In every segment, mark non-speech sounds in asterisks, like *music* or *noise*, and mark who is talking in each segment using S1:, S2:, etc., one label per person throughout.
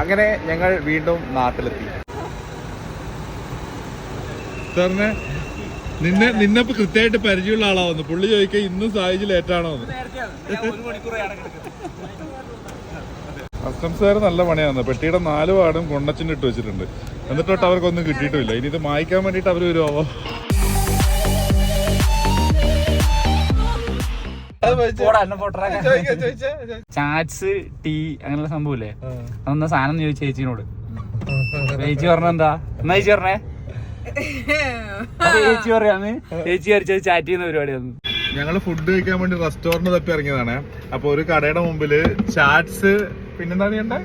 S1: അങ്ങനെ ഞങ്ങൾ വീണ്ടും നാട്ടിലെത്തി.
S2: സാറിന് നിന്നെ നിന്നെ ഇപ്പൊ കൃത്യമായിട്ട് പരിചയമുള്ള ആളാ വന്നു. പുള്ളി ചോദിക്കുക ഇന്നും സാഹചര്യം ലേറ്റാണോ കസ്റ്റംസുകാർ നല്ല പണിയാണ് പെട്ടിയുടെ നാല് പാടും കൊണ്ടച്ചിന് ഇട്ട് വെച്ചിട്ടുണ്ട്. എന്നിട്ടോട്ട് അവർക്കൊന്നും കിട്ടിയിട്ടില്ല. ഇനി ഇത് മായ്ക്കാൻ വേണ്ടിയിട്ട് അവർ വരുമോ
S3: ചാറ്റ്സ് ടീ അങ്ങനെയുള്ള സംഭവല്ലേ അതൊന്ന സാധനം ചോദിച്ചു ചേച്ചിനോട്. ചേച്ചി പറഞ്ഞ എന്താ? എന്നാ ചേച്ചി പറഞ്ഞേ? *laughs* ചേച്ചി പറയാന്ന് ചേച്ചി വരച്ചത് ചാറ്റ് ചെയ്യുന്ന പരിപാടിയാന്ന്.
S2: ഞങ്ങൾ ഫുഡ് കഴിക്കാൻ വേണ്ടി റെസ്റ്റോറന്റ് തപ്പി ഇറങ്ങിയതാണ്. അപ്പൊ ഒരു കടയുടെ മുമ്പിൽ ചാറ്റ്സ് പിന്നെന്താ ചെയ്യണ്ടേ?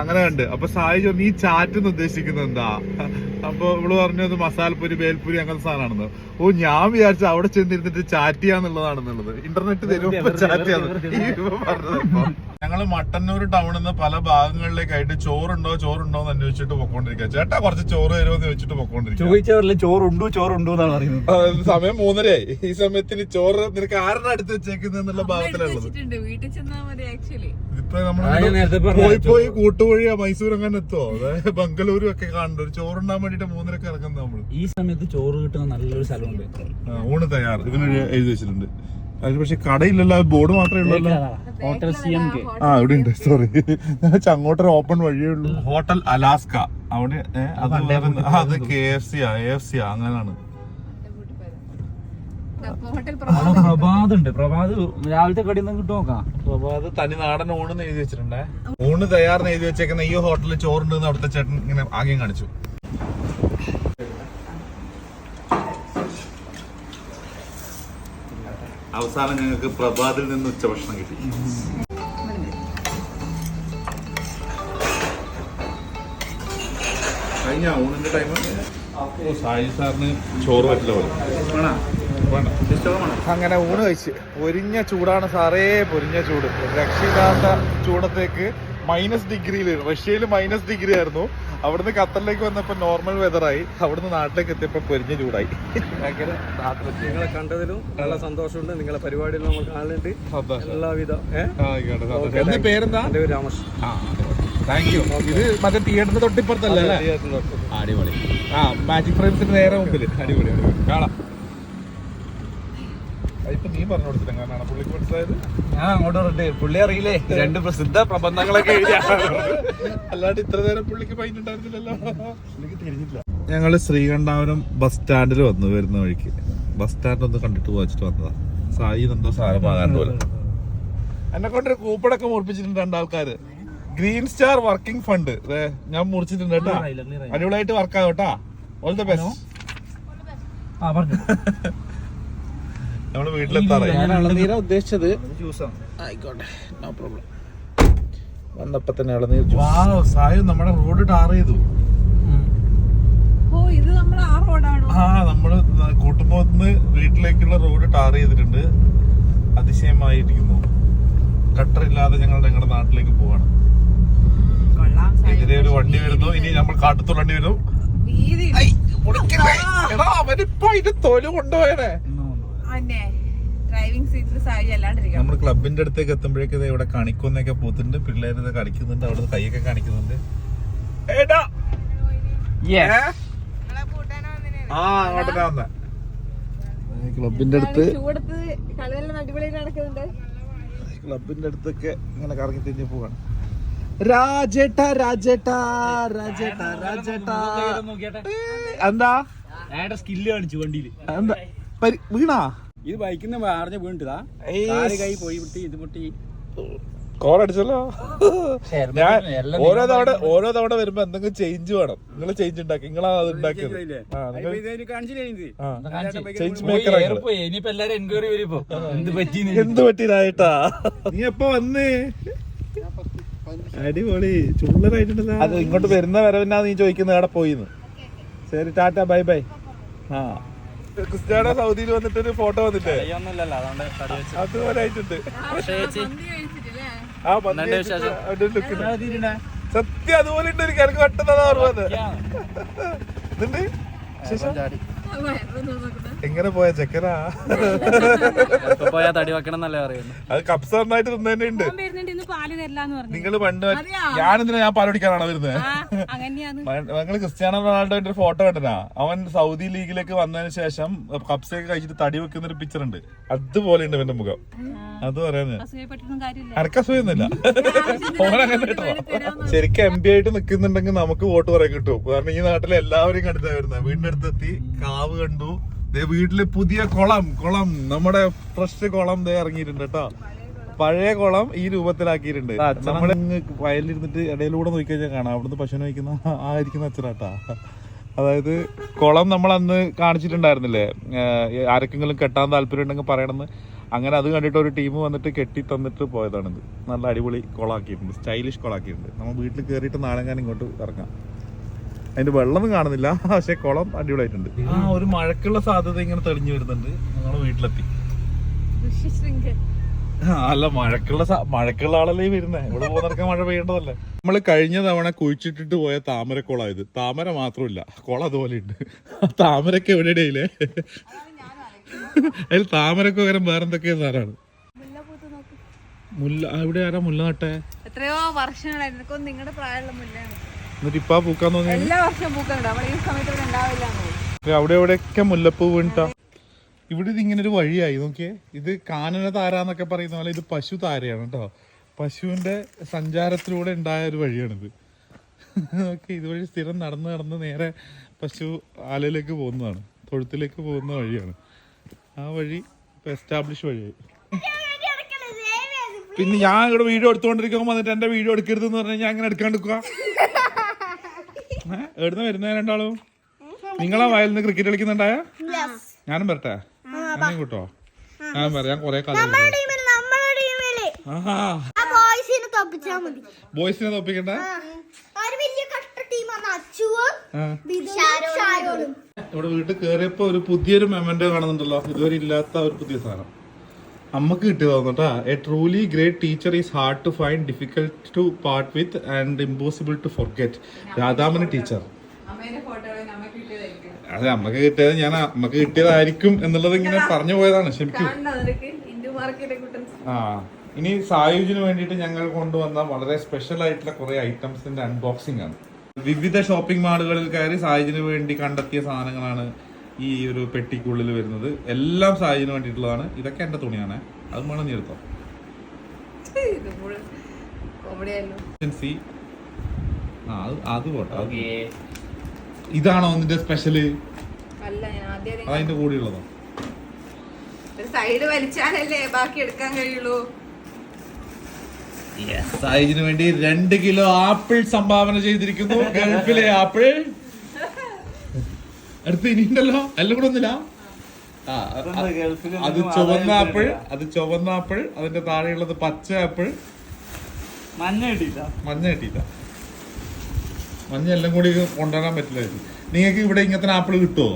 S2: അങ്ങനെ കണ്ട്. അപ്പൊ സായി ചോദിച്ചു നീ ചാറ്റ് എന്ന് ഉദ്ദേശിക്കുന്നത് എന്താ? അപ്പൊ ഇവൾ പറഞ്ഞത് അത് മസാലപ്പൊരി ബേൽപൂരി അങ്ങനത്തെ സാധനമാണെന്ന്. ഓ ഞാൻ വിചാരിച്ച അവിടെ ചെന്നിരുന്നിട്ട് ചാറ്റ് ചെയ്യാന്നുള്ളതാണെന്നുള്ളത്. ഇന്റർനെറ്റ് തരുമ്പോ ചാറ്റ് ചെയ്യാന്ന്. ഞങ്ങൾ മട്ടന്നൂർ ടൗണിൽ നിന്ന് പല ഭാഗങ്ങളിലേക്കായിട്ട് ചോറുണ്ടോ ചോറുണ്ടോ എന്ന് അന്വേഷിച്ചിട്ട് പൊക്കോണ്ടിരിക്കുക ചേട്ടാ കുറച്ച് ചോറ് തരുമോ എന്ന് ചോദിച്ചിട്ട് പൊക്കോണ്ടിരിക്കുക
S3: ചോറുണ്ടോ ചോറുണ്ടു എന്നാണ്
S2: അറിയുന്നത് സമയം മൂന്നരയായി. ഈ സമയത്തിന് ചോറ് നിനക്ക് ആരുടെ അടുത്ത് വെച്ചേക്കുന്നത് എന്നുള്ള ഭാഗത്തിലുള്ളത്.
S4: വീട്ടിൽ ചെന്നാ ആക്ച്വലി
S2: ഇപ്പൊ നമ്മൾ പോയി പോയി കൂട്ടുവഴിയാ മൈസൂർ അങ്ങനെ എത്തുമോ അതായത് ബംഗളൂരും ഒക്കെ കാണുന്നുണ്ട്. ഒരു ചോറുണ്ടാൻ വേണ്ടിട്ട് മൂന്നരക്ക് ഇറങ്ങുന്നത് നമ്മൾ
S3: ഈ സമയത്ത് ചോറ് കിട്ടുന്ന നല്ലൊരു സ്ഥലമുണ്ട്.
S2: ഊണ് തയ്യാർ ഇതിനൊരു എഴുതി വെച്ചിട്ടുണ്ട്. അതിന് പക്ഷെ കടയില്ലല്ലോ ബോർഡ് മാത്രമേ ഉള്ളൂ
S3: ഹോട്ടൽ സി എം കെ
S2: ആ ഇവിടെ ഉണ്ട്. സോറി അങ്ങോട്ടൊരു ഓപ്പൺ വഴിയേ ഉള്ളൂ. Hotel Alaska. അവിടെ അത് ആ, അത് കെ എഫ് സി ആ എഫ് സി ആ അങ്ങനെയാണ്.
S4: ഹോട്ടൽ
S3: പ്രഭാത് ഉണ്ട്. പ്രഭാത് രാവിലത്തെ കടി ഒന്നും കിട്ടും നോക്കാം?
S2: പ്രഭാത് തനി നാടൻ ഊണെന്ന് എഴുതി വെച്ചിട്ടുണ്ടേ. ഊണ് തയ്യാറെന്ന് എഴുതി വെച്ചേക്കുന്ന ഈ ഹോട്ടലിൽ ചോറുണ്ടെന്ന് അവിടുത്തെ ചേട്ടൻ ഇങ്ങനെ ആകെയും കാണിച്ചു. അവസാനം ഞങ്ങൾക്ക് പ്രഭാതിൽ നിന്ന് ഉച്ചഭക്ഷണം കിട്ടി. കഴിഞ്ഞ? ഊണിന്റെ ടൈം ഓ സായി സാറിന് ചോറ് പറ്റില്ല പോലെ.
S1: അങ്ങനെ ഊണ് കഴിച്ച്. പൊരിഞ്ഞ ചൂടാണ് സാറേ പൊരിഞ്ഞ ചൂട്. രക്ഷയില്ലാത്ത ചൂടത്തേക്ക് മൈനസ് ഡിഗ്രിയിൽ റഷ്യയിൽ മൈനസ് ഡിഗ്രി ആയിരുന്നു. അവിടുന്ന് ഖത്തറിലേക്ക് വന്നപ്പോ നോർമൽ വെതറായി അവിടുന്ന് നാട്ടിലേക്ക് എത്തിയപ്പോ പൊരിഞ്ഞ ചൂടായി. നാട്ടിലെത്തി
S5: നിങ്ങളെ കണ്ടതിലും നല്ല സന്തോഷമുണ്ട്. നിങ്ങളെ പരിപാടിയിൽ നമ്മൾ കാണുന്നുണ്ട്. എല്ലാവിധ ഏഹ്
S2: പേരെന്താ?
S5: പേര്
S2: താങ്ക് യു ഇത് മറ്റേ തിയേറ്ററിന് തൊട്ടിപ്പുറത്തല്ലേ? അടിപൊളി. ആ മാജിക് ഫ്രണ്ട്സിന്റെ നേരെ മുമ്പിൽ അടിപൊളി അടിപൊളി. കാണാം. നീ പറഞ്ഞു കൊടുത്തില്ല. കാരണം പുള്ളിക്ക് മനസ്സിലായത്.
S3: ഞാൻ അങ്ങോട്ട് പറഞ്ഞിട്ട് പുള്ളി അറിയില്ലേ? രണ്ട് പ്രസിദ്ധ പ്രബന്ധങ്ങളൊക്കെ എഴുതിയ.
S2: അല്ലാണ്ട് ഇത്ര നേരം പുള്ളിക്ക് പൈന്റ് ഉണ്ടായിരുന്നില്ലല്ലോ. പുള്ളിക്ക് തിരിഞ്ഞില്ല ഞങ്ങൾ ശ്രീകണ്ഠാപുരം ബസ് സ്റ്റാൻഡിൽ വന്നു വരുന്ന വഴിക്ക്. ബസ് സ്റ്റാൻഡ് ഒന്ന് കണ്ടിട്ട് പോയിട്ട് വന്നതാ. സായി എന്തോ സാധനം വാങ്ങാൻ പോലെ. എന്നെ കൊണ്ടൊരു കൂപ്പടൊക്കെ മുറിപ്പിച്ചിട്ടുണ്ട് രണ്ടാൾക്കാര്. Green star working fund. ഞാൻ മുറിച്ചിട്ടുണ്ട് കേട്ടോ. അടിപൊളിയായിട്ട് വർക്ക് ആവട്ടാ ഓൾ ദ ബെസ്റ്റ്
S3: ആ പറഞ്ഞു. *laughs*
S2: നമ്മൾ വീട്ടിലെത്താറായി.
S1: ഞാൻ ഇളനീര ഉദ്ദേശിച്ചത്. ആയിക്കോട്ടെ നോ പ്രോബ്ലം വന്നപ്പോ തന്നെ ഇളനീർ
S2: സായു സായി നമ്മുടെ റോഡ് ടാർ ചെയ്തു.
S4: ഓ ഇത് നമ്മൾ ആ റോഡാണോ?
S2: ആ നമ്മൾ കൂട്ടുമ്പോന്ന് വീട്ടിലേക്കുള്ള റോഡ് ടാർ ചെയ്തിട്ടുണ്ട്. അതിശയമായിരിക്കുന്നു. കട്ടർ ഇല്ലാതെ ഞങ്ങൾ ഞങ്ങളുടെ നാട്ടിലേക്ക് പോവാണ്.
S4: കൊള്ളാം
S2: എതിരെ ഒരു വണ്ടി വരുന്നു. ഇനി നമ്മൾ കാട്ടുത്തുള്ളണ്ടി വരും.
S4: വീതി
S2: എടാ അവനിപ്പോ ഇത് തൊലു കൊണ്ടുപോയനെ
S4: അന്നെ ഡ്രൈവിംഗ് സീറ്റിൽ സാരി അല്ലാണ്ടിരിക്കണം.
S2: നമ്മൾ ക്ലബിന്റെ അടുത്തേക്ക് എത്തുമ്പോഴേക്ക് ഇവിടെ കണിക്കുന്നൊക്കെ പോത്തുണ്ട് പിള്ളേർ ഇത് കളിക്കുന്നുണ്ട്. അവിടെ കൈയൊക്കെ കാണിക്കുന്നുണ്ട്? ആ അങ്ങോട്ട് വന്ന. ക്ലബിന്റെ അടുത്ത് ക്ലബിന്റെ അടുത്തൊക്കെ ഇങ്ങനെ കറങ്ങി തിരിഞ്ഞു പോവാണ്. രാജേട്ട രാജേട്ട രാജേട്ട രാജേട്ട. എന്താ?
S3: സ്കില്ല് കാണിച്ചു വണ്ടിയിൽ.
S2: എന്താ? വീണാ?
S3: ഇത് ബൈക്കിന്ന് അറിഞ്ഞ വീണിട്ടതാ. കൈ പോയി വിട്ടി ഇത് പൊട്ടി
S2: കോൾ അടിച്ചല്ലോ ഞാൻ ഓരോ തവണ ഓരോ തവണ വരുമ്പോ എന്തെങ്കിലും ചേഞ്ച് വേണം. നിങ്ങൾ ചേഞ്ച് ഉണ്ടാക്കി നിങ്ങളാ അത് ഉണ്ടാക്കിയത് ചേഞ്ച് മേക്കർ
S3: എന്ത് പറ്റി
S2: എന്ത് പറ്റിയതായിട്ടാ? നീ എപ്പോ വന്നേ? അടിപൊളി. ചുള്ളറായിട്ടുണ്ടല്ലോ അത് ഇങ്ങോട്ട് വരുന്ന വരവിനാ നീ ചോദിക്കുന്നത് എവിടെ പോയിന്ന്? ശരി ടാറ്റ ബൈ ബൈ. ആ. ക്രിസ്ത്യാനോ സൗദിയിൽ വന്നിട്ട് ഒരു ഫോട്ടോ
S3: വെച്ച്.
S2: അതുപോലെ ആയിട്ടുണ്ട്. ആ സത്യം അതുപോലെ ഉണ്ട് എനിക്ക്. എനിക്ക് പെട്ടെന്ന് ഓർമ്മത് ഇതുണ്ട്? എങ്ങനെ പോയ ചെക്കനാ?
S3: പോയാ തടി വെക്കണം എന്നല്ലേ പറയുന്നു
S2: അത് കപ്സ നന്നായിട്ട് തിന്നതന്നെ ഉണ്ട്.
S4: പാൽ തരില്ലാന്ന് പറഞ്ഞു.
S2: നിങ്ങൾ പണ്ട് ഞാനെന്തിനാ ഞാൻ പാലൊടിക്കാനാണോ വരുന്നത്
S4: നിങ്ങൾ
S2: ഞങ്ങൾ ക്രിസ്ത്യാനോ റൊണാൾഡോന്റെ ഒരു ഫോട്ടോ കണ്ടനാ അവൻ സൗദി ലീഗിലേക്ക് വന്നതിന് ശേഷം കപ്സയൊക്കെ കഴിച്ചിട്ട് തടി വെക്കുന്ന ഒരു പിക്ചർ ഉണ്ട്. അതുപോലെ ഉണ്ട് എന്റെ മുഖം അത് പറയാന്ന് അനക്ക് ഓനങ്ങനെ കേട്ടോ. ശരിക്കും എം പി ആയിട്ട് നിൽക്കുന്നുണ്ടെങ്കിൽ നമുക്ക് വോട്ട് പറയാൻ കിട്ടും. കാരണം ഈ നാട്ടിലെ എല്ലാവരും കണ്ടിട്ടാ വരുന്നത്. വീടിന്റെ അടുത്തെത്തി കാവ് കണ്ടു. വീട്ടിൽ പുതിയ കുളം കുളം. നമ്മുടെ ഫ്രഷ് കുളം ദേ ഇറങ്ങിയിട്ടുണ്ട് കേട്ടോ. പഴയ കുളം ഈ രൂപത്തിലാക്കിയിട്ടുണ്ട്. നമ്മൾ വയലിരുന്നിട്ട് ഇടയിലൂടെ നോക്കിക്കഴിഞ്ഞാൽ കാണാം. അവിടുന്ന് പശുവിനെ വയ്ക്കുന്ന ആയിരിക്കുന്ന ഇരിക്കുന്ന അച്ഛനാട്ടാ. അതായത് കുളം നമ്മൾ അന്ന് കാണിച്ചിട്ടുണ്ടായിരുന്നില്ലേ? ആരൊക്കെങ്കിലും ആർക്കെങ്കിലും കെട്ടാൻ താല്പര്യം ഉണ്ടെങ്കിൽ പറയണമെന്ന്. അങ്ങനെ അത് കണ്ടിട്ട് ഒരു ടീം വന്നിട്ട് കെട്ടി തന്നിട്ട് പോയതാണിത്. നല്ല അടിപൊളി കുളമാക്കിയിട്ടുണ്ട്. സ്റ്റൈലിഷ് കുളമാക്കിയിട്ടുണ്ട്. നമ്മൾ വീട്ടിൽ കയറിയിട്ട് നാളെങ്ങാനും ഇങ്ങോട്ട് ഇറങ്ങാം. അതിന്റെ വെള്ളമൊന്നും കാണുന്നില്ല. പക്ഷെ കുളം അടിപൊളിയായിട്ടുണ്ട്. ആ ഒരു മഴക്കുള്ള സാധ്യത ഇങ്ങനെ തെളിഞ്ഞു വരുന്നുണ്ട്. നമ്മൾ വീട്ടിലെത്തി. അല്ല മഴക്കുള്ള മഴക്കുള്ള ആളല്ലേ വരുന്നേ? ഇവിടെ പോകുന്നവർക്ക് മഴ പെയ്യേണ്ടതല്ലേ? നമ്മൾ കഴിഞ്ഞ തവണ കുഴിച്ചിട്ടിട്ട് പോയ താമരക്കുളം ഇത് താമര മാത്രമില്ല കുളം അതുപോലെ ഉണ്ട്. താമരക്ക് എവിടെയില്ലേ അതിൽ താമരക്ക് പകരം വേറെന്തൊക്കെയാ സാറാണ് മുല്ല ഇവിടെ ആരാ മുല്ല നട്ടെ?
S4: എത്രയോ വർഷങ്ങളായിരുന്നു നിങ്ങളുടെ പ്രായമുള്ള മുല്ലാണ്
S2: എന്നിട്ട് ഇപ്പാ പൂക്കാൻ തോന്നി
S4: എല്ലാ വർഷവും പൂക്കുന്നുണ്ട്. അവിടെ ഈ സമയത്ത് ഇവിടെ ഉണ്ടാവില്ല
S2: അവിടെ എവിടെയൊക്കെ മുല്ലപ്പൂ വീണിട്ടാ? ഇവിടെ ഇത് ഇങ്ങനെ ഒരു വഴിയായി. നോക്കിയേ ഇത് കാനന താര എന്നൊക്കെ പറയുന്ന പോലെ ഇത് പശു താരയാണ് കേട്ടോ. പശുവിന്റെ സഞ്ചാരത്തിലൂടെ ഉണ്ടായ ഒരു വഴിയാണിത്. ഓക്കെ ഇതുവഴി സ്ഥിരം നടന്ന് നടന്ന് നേരെ പശു ആലയിലേക്ക് പോകുന്നതാണ്. തൊഴുത്തിലേക്ക് പോകുന്ന വഴിയാണ്. ആ വഴി ഇപ്പൊ എസ്റ്റാബ്ലിഷ് വഴിയായി. പിന്നെ ഞാൻ ഇവിടെ വീഡിയോ എടുത്തുകൊണ്ടിരിക്കുമ്പോൾ വന്നിട്ട് എന്റെ വീഡിയോ എടുക്കരുത് എന്ന് പറഞ്ഞാൽ ഞാൻ അങ്ങനെ എടുക്കാണ്ടിരിക്കുക ഏഹ് എവിടുന്ന് വരുന്ന രണ്ടാളും? നിങ്ങളാ വയലിൽ നിന്ന് ക്രിക്കറ്റ് കളിക്കുന്നുണ്ടായ? ഞാനും വരട്ടെ. കൂട്ടോ? ഞാൻ പറയാം കൊറേ കാലം
S6: ബോയ്സിനെ
S2: തോപ്പിക്കണ്ട?
S6: ഒരു വലിയ കട്ട ടീമാണ് അച്ചുവും
S2: ആ.
S6: ഷാരോണും
S2: ഇവിടെ വീട്ടിൽ കേറിയപ്പോ ഒരു പുതിയൊരു മെമ്മന്റ് കാണുന്നുണ്ടല്ലോ. ഇതുവരെ ഇല്ലാത്ത ഒരു പുതിയ സാധനം. അമ്മയ്ക്ക് കിട്ടിയതാ a truly great teacher is hard to find difficult to part with and impossible to forget Radhamani teacher
S4: അമ്മേന്റെ ഫോട്ടോ നമുക്ക് കിട്ടിയതായിരിക്കും
S2: അതെ അമ്മയ്ക്ക് കിട്ടിയത് ഞാൻ അമ്മയ്ക്ക് കിട്ടിയതായിരിക്കും എന്നുള്ളത് ഇങ്ങനെ പറഞ്ഞു പോയതാണ്
S4: ശരിക്കും.
S2: ആ. ഇനി സായുജിന് വേണ്ടിയിട്ട് ഞങ്ങൾ കൊണ്ടുവന്ന വളരെ സ്പെഷ്യൽ ആയിട്ടുള്ള കുറെ ഐറ്റംസിന്റെ അൺബോക്സിംഗ് ആണ്. വിവിധ ഷോപ്പിംഗ് മാളുകളിൽ കയറി സായുജിന് വേണ്ടി കണ്ടെത്തിയ സാധനങ്ങളാണ് ഈ ഒരു പെട്ടിക്കുള്ളിൽ വരുന്നത്. എല്ലാം സായുജിന് വേണ്ടിയിട്ടുള്ളതാണ്. ഇതൊക്കെ എന്റെ തുണിയാണ്. അത് മണഞ്ഞെടുത്തോ ആ അത് അത് പോട്ടെ. ഇതാണോ നിന്റെ സ്പെഷ്യൽ
S4: അല്ല ഞാൻ ആദ്യം
S2: അതതിന്റെ കൂടെയുള്ളതോ?
S4: ഒരു സൈഡ് വലിച്ചാലല്ലേ ബാക്കി എടുക്കാൻ കഴിയുള്ളൂ.
S2: സായിജിന് വേണ്ടി രണ്ട് കിലോ ആപ്പിൾ സംഭാവന ചെയ്തിരിക്കുന്നു. ഗൾഫിലെ ആപ്പിൾ. അടുത്ത് ഇനിയുണ്ടല്ലോ. എല്ലാം കൂടെ ഒന്നില്ല? ആ, അത് ചുവന്ന ആപ്പിൾ. അത് ചുവന്ന ആപ്പിൾ. അതിന്റെ താഴെയുള്ളത് പച്ച ആപ്പിൾ.
S3: മഞ്ഞ കിട്ടിയില്ല
S2: മഞ്ഞ കിട്ടിയില്ല മഞ്ഞ എല്ലാം കൂടി കൊണ്ടുവരാൻ പറ്റില്ല നിങ്ങൾക്ക് ഇവിടെ ഇങ്ങനത്തെ ആപ്പിൾ കിട്ടുമോ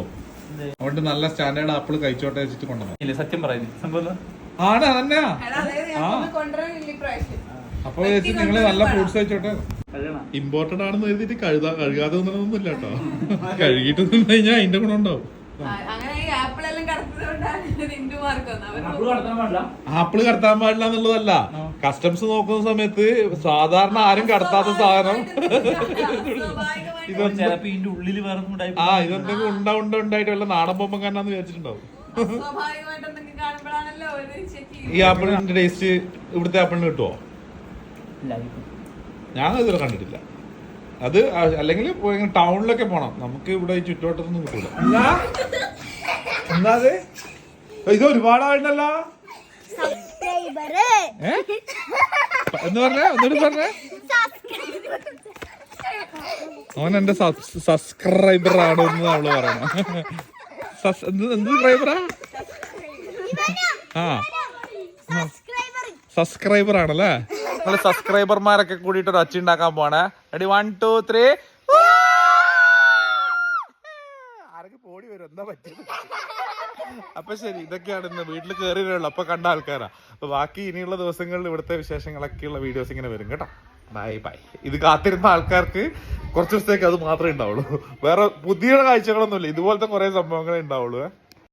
S2: അതുകൊണ്ട് നല്ല സ്റ്റാൻഡേർഡ് ആപ്പിൾ കഴിച്ചോട്ടെ വെച്ചിട്ട് കൊണ്ടുവന്നു.
S3: ഇല്ല സത്യം പറയുന്നു
S2: ആണ് അപ്പൊ ചേച്ചി നിങ്ങൾ നല്ല ഫ്രൂട്ട്സ് കഴിച്ചോട്ടെ. ഇമ്പോർട്ടന്റ് ആണെന്ന് കരുതിയിട്ട് കഴുകാ കഴുകാതെ ഒന്നും ഇല്ല കേട്ടോ. കഴുകിയിട്ട് കഴിഞ്ഞാൽ അതിന്റെ ഗുണം ഉണ്ടാവും *laughs*
S4: ആപ്പിൾ
S3: കടത്താൻ പാടില്ല.
S2: എന്നുള്ളതല്ല. കസ്റ്റംസ് നോക്കുന്ന സമയത്ത് സാധാരണ ആരും കടത്താത്ത സാധനം.
S4: സ്വാഭാവികമായിട്ട്
S3: ഇതിന്റെ ഉള്ളിൽ വേറെ
S2: ആ ഇതെന്തെങ്കിലും ഉണ്ട ഉണ്ട ഉണ്ടായിട്ട് വല്ല നാടൻ ബൊമ്മ കണ്ടാന്ന് വിചാരിച്ചിട്ടുണ്ടാവും. ഈ ആപ്പിളിന്റെ ടേസ്റ്റ് ഇവിടുത്തെ ആപ്പിളിന് കിട്ടുമോ
S3: ഇല്ല
S2: ഞാൻ ഇതുവരെ കണ്ടിട്ടില്ല. അത് അല്ലെങ്കിൽ ടൗണിലൊക്കെ പോണം. നമുക്ക് ഇവിടെ ഈ ചുറ്റുവട്ടത്തൊന്നും കിട്ടൂല. എന്നാ എന്താ അത്? ഇത് ഒരുപാടായിട്ടല്ലോ
S6: സബ്സ്ക്രൈബർ
S2: എന്ന് പറഞ്ഞേ? ഒന്നുകൂടി പറഞ്ഞേ? അവൻ എന്റെ സബ്സ്ക്രൈബർ ആണ് എന്ന് അവൾ പറയണം. എന്ത് സബ്സ്ക്രൈബറാ ആ?
S6: സബ്സ്ക്രൈബർ
S2: ആണല്ലേ? നമ്മൾ സബ്സ്ക്രൈബർമാരൊക്കെ കൂടിയിട്ട് ഒരു ഒച്ച ഉണ്ടാക്കാൻ പോണേ റെഡി വൺ ടു ത്രീ ആരൊക്കെ പോടി വരും? എന്താ പറ്റിയത്? അപ്പൊ ശരി ഇതൊക്കെയാണ് ഇന്ന് വീട്ടിൽ കയറിയുള്ള അപ്പൊ കണ്ട ആൾക്കാരാ. അപ്പൊ ബാക്കി ഇനിയുള്ള ദിവസങ്ങളിൽ ഇവിടുത്തെ വിശേഷങ്ങളൊക്കെയുള്ള വീഡിയോസ് ഇങ്ങനെ വരും കേട്ടോ. Bye bye. ഇത് കാത്തിരുന്ന ആൾക്കാർക്ക് കുറച്ച് ദിവസത്തേക്ക് അത് മാത്രമേ ഉണ്ടാവുള്ളൂ. വേറെ പുതിയ കാഴ്ചകളൊന്നുമില്ല. ഇതുപോലത്തെ കുറെ സംഭവങ്ങളേ ഉണ്ടാവുള്ളൂ.